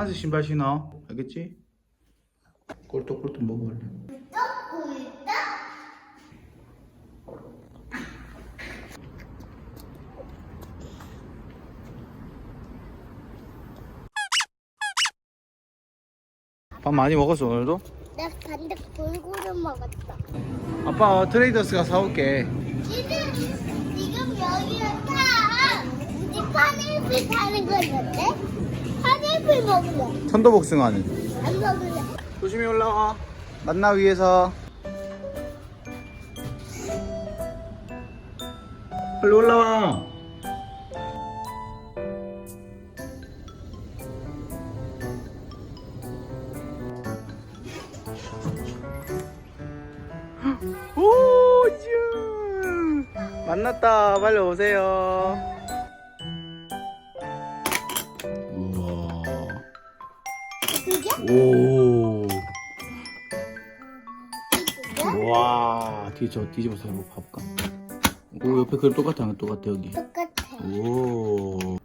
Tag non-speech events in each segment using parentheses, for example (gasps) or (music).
파란색 신발 신어. 알겠지? 꼴떡꼴떡 먹어볼래. 밥 많이 먹었어 오늘도? 나 반대 골고루 먹었어. 아빠 트레이더스가 사올게. 지금 지금 여기가 다 우리 파인애플 타는 거였는데 파인애플 먹을래. 천도복숭아는. 안 먹을래. 조심히 올라와. 만나 위에서. 빨리 올라와. (gasps) 오, 유. 만났다. 빨리 오세요. 오. 와저 뒤집어서 한번 봐볼까 오 옆에 그림 똑같아 똑같아 여기 똑같아. 오오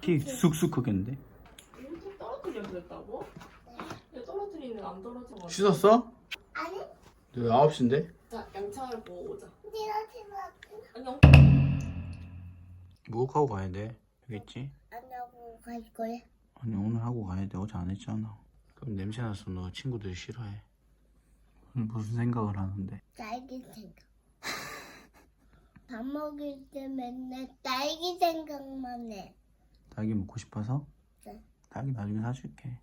키 쑥쑥 크겠는데 이렇게 떨어뜨려 그랬다고? 얘 떨어뜨리는 안 떨어진 거 씻었어? 아니? 네, 9시인데 자 양창을 보고 오자 이렇게 안녕 목욕하고 가야 돼 여기 있지? 안 하고 갈 거야. 아니 오늘 하고 가야 돼 어제 안 했잖아 그럼 냄새 나서 너 친구들이 싫어해 오늘 무슨 생각을 하는데 딸기 생각. 밥 먹을 때 맨날 딸기 생각만 해. 딸기 먹고 싶어서? 네. 딸기 나중에 사줄게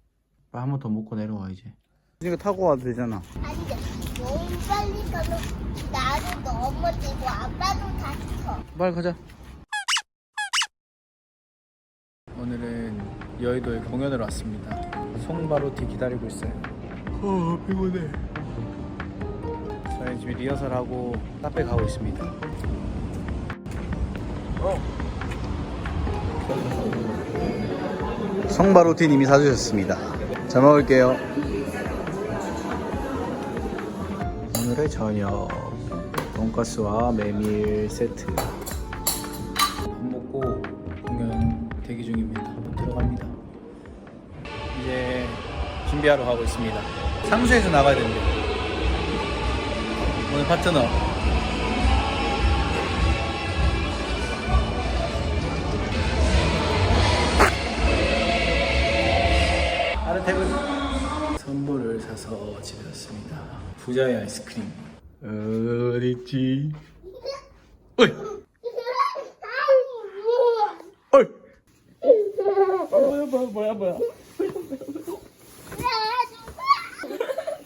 빨리 한번 더 먹고 내려와 이제 이거 타고 와도 되잖아 안 돼. 너무 빨리 가면 나도 넘어지고 아빠도 다쳐. 빨리 가자. 오늘은 여의도에 공연을 왔습니다. 송바로티 기다리고 있어요. 어 피곤해. 저희 지금 리허설하고 카페 가고 있습니다. 어. 송바로티 님이 사주셨습니다. 잘 먹을게요. 오늘의 저녁 돈가스와 메밀 세트 준비하러 가고 있습니다. 상수에서 나가야 되는데 오늘 파트너. 아르테브 선물을 사서 집에 왔습니다. 부자의 아이스크림. 어딨지? 어이 어이 뭐야 뭐야 뭐야 뭐야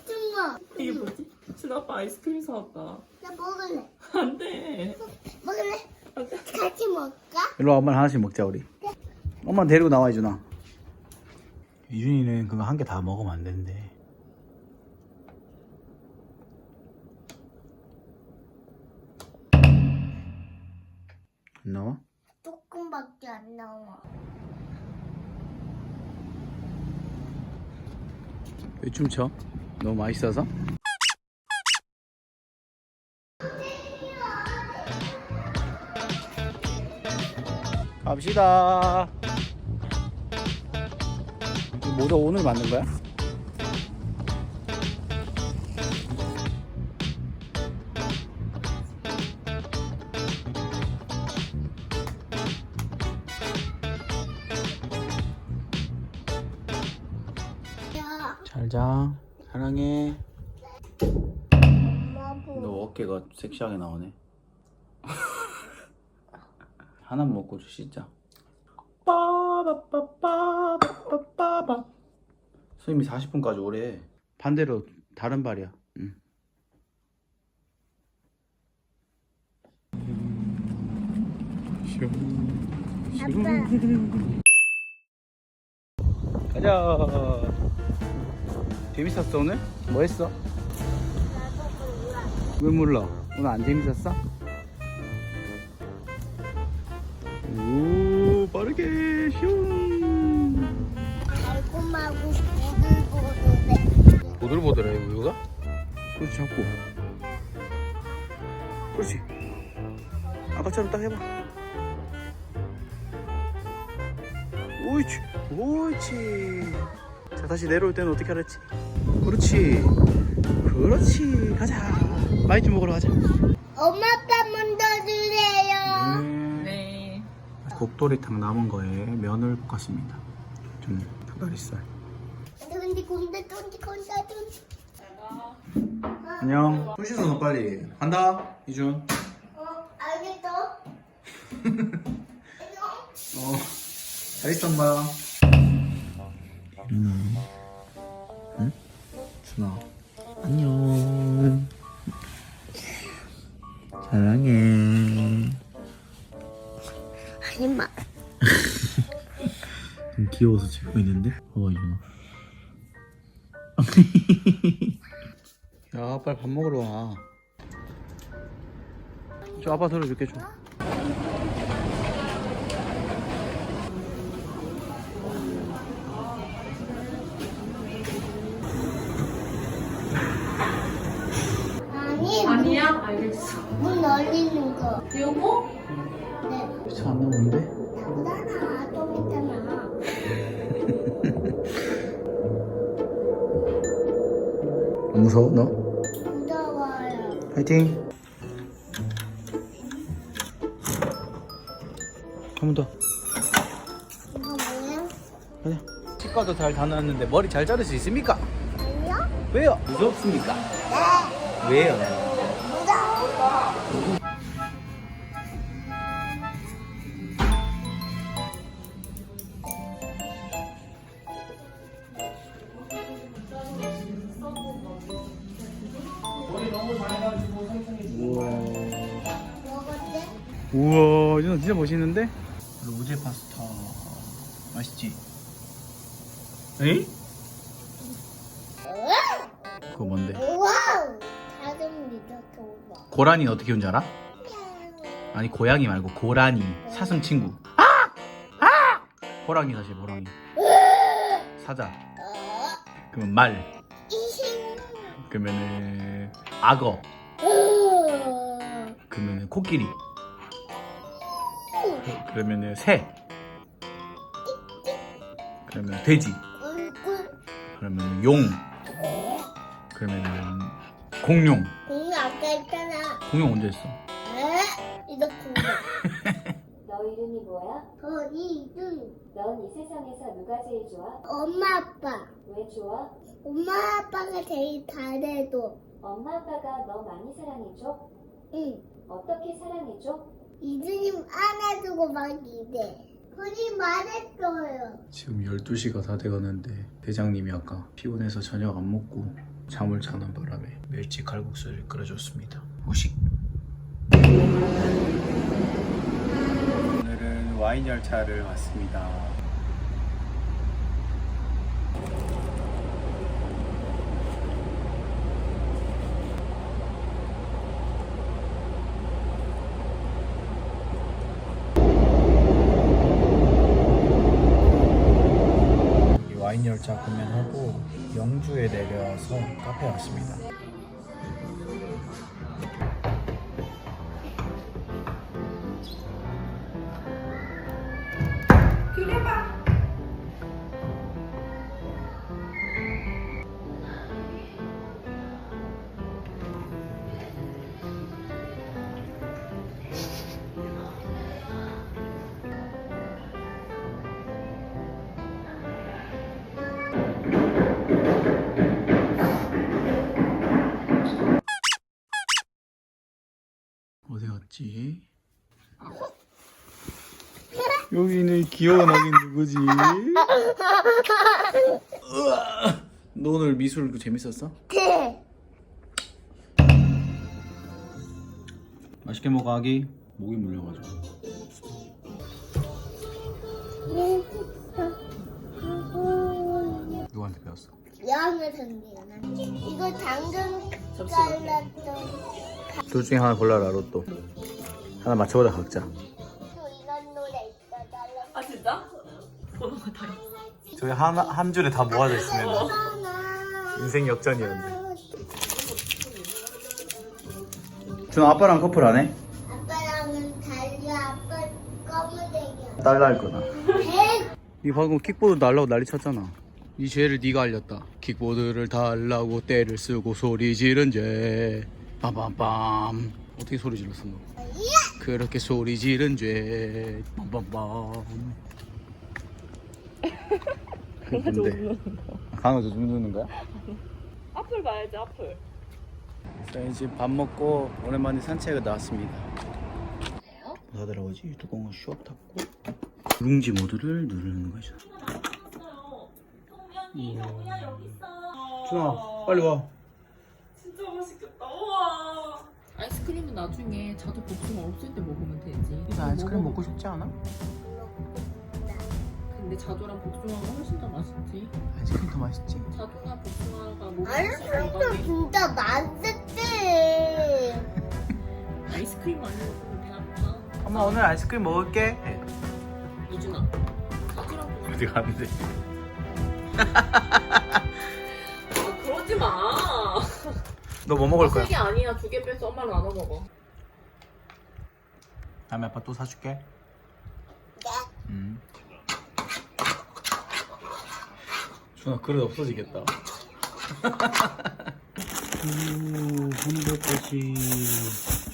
정말. 이게 뭐지? 친아빠 아이스크림 사왔다 나 먹을래. 안돼 먹을래? 같이 먹을까? 일로 와 엄마 하나씩 먹자 우리 엄마 데리고 나와 이준아 이준이는 그거 한 개 다 먹으면 안 된대 안 나와? 조금밖에 안 나와. 왜 춤춰? 너무 맛있어서? 갑시다. 이 모자 오늘 만든 거야? 야, 잘 자. 사랑해. 너 어깨가 섹시하게 나오네. (laughs) 하나 먹고 좀 씻자. 빠바빠빠바빠빠. 선생님이 40분까지 오래. 반대로 다른 발이야. 응. 아빠. 가자. 재밌었어 오늘? 뭐 했어? 왜 몰라? 오늘 안 재밌었어? 오 빠르게 슝 달콤하고 보들보들해. 보들보들해 우유가? 그렇지 잡고 그렇지. 아까처럼 딱 해봐. 옳지 옳지. 자 다시 내려올 때는 어떻게 하랬지? 그렇지 그렇지. 가자. 마이쮸 먹으러 가자. 엄마 아빠 곡돌이탕 남은 거에 면을 볶았습니다 좀 돈지. 안녕 손 씻어 너 빨리 간다 이준 어 알겠어. 안녕. (laughs) 어, 잘 있어 엄마. 유나, 응? 준아, 귀여워서 찍고 있는데? 봐봐 유나. 야, 빨리 밥 먹으러 와. 저 아빠 들어줄게 좀. 아니 아니야? 알겠어. 문 열리는 거. 요거? 네. 잘안 나오는데? 나보다 나 좀 있잖아. 무서워 너? 무서워요. 파이팅. 한 번 더. 이거 뭐야? 가자. 치과도 잘 다녔는데 머리 잘 자를 수 있습니까? 아니요? 왜요? 무섭습니까? 네. 왜요? 이거 진짜 멋있는데? 로제 파스타. 맛있지? 에이? 그거 뭔데? 와우. 작은 미더도 봐. 고라니 어떻게 키운줄 알아? 아니 고양이 말고 고라니 사슴 친구. 아! 아! 호랑이 다시 호랑이. 사자. 어. 그러면 말. 그러면은 악어. 어. 그러면은 코끼리. 그러면은 새. 그러면 돼지. 얼굴. 그러면 용. 그러면은 공룡. 공이 아까 있잖아. 공룡 언제 했어? 에? 이거 공룡. (laughs) 너 이름이 뭐야? 어, 이등 넌이 세상에서 누가 제일 좋아? 엄마 아빠. 왜 좋아? 엄마 아빠가 제일 잘해도. 엄마 아빠가 너 많이 사랑해줘? 응. 어떻게 사랑해줘? 이준님 안아주고 막 이래. 그리 말했어요. 지금 12시가 다 돼가는데 대장님이 아까 피곤해서 저녁 안 먹고 잠을 자는 바람에 멸치 칼국수를 끓여줬습니다. 후식. 오늘은 와인 열차를 왔습니다. 열차 구매하고 영주에 내려서 카페 왔습니다. 어디 갔지? 여기는 귀여운 아기 누구지? 너 오늘 미술 재밌었어? 네. 맛있게 먹어 아기 목이 물려가지고 (laughs) 누구한테 배웠어? 양을 생기는 이거 당근 잘랐던 둘 중에 하나 골라라 로또 하나 맞춰보자 각자 또 이런 노래 있어 잘랐 아 진짜? 번호가 다 있어. 저희 하나, 한 줄에 다 모아져 있으면 하나 인생 역전이었는데 준 아빠랑 커플 안 해? 아빠랑은 달리 아빠 검은색이야 딸 낳을 거다 백이 방금 킥보드 달라고 난리 쳤잖아. 이 죄를 네가 알렸다. 킥보드를 달라고 때를 쓰고 소리 지른 죄. 빰빰빰. 어떻게 소리 질렀어 너? 그렇게 소리 지른 죄. 빰빰빰. 그게 뭔데? 강아지 좀 누는 거야? 앞을 봐야지 앞을. 저희 지금 밥 먹고 오랜만에 산책을 나왔습니다. 뭐 하더라고 지? 뚜껑을 슉 닫고 누룽지 모드를 누르는 거죠. 준아, 빨리 와. 진짜 맛있겠다. 아이스크림은 나중에 자두 복숭아 없을 때 먹으면 되지. 아이스크림 먹고 싶지 않아? 근데 자두랑 복숭아가 훨씬 더 맛있지. 아이스크림 더 맛있지. 자두나 복숭아가 먹으면 아이스크림도 진짜 맛있지. (laughs) 아이스크림 많이 먹으면 배 아파. 엄마 오늘 아이스크림 먹을게. 이준아. 자두랑 복숭아. 어디 가는데? 아, 그러지 마. 너 뭐 먹을 거야? 세개 아니야. 두 개 빼서 엄마는 나눠 먹어. 다음에 아빠 또 사줄게. 네. 음. 준아 그릇 없어지겠다. 오, 한별까지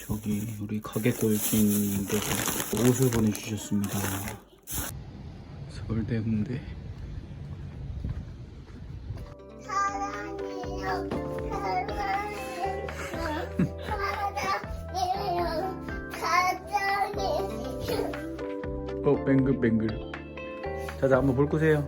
저기 우리 가게 꼴찌님께서 옷을 보내주셨습니다. 서울대 군대. 사랑해요. 사랑해요. 어 뱅글뱅글. 자자 한번 볼 거세요.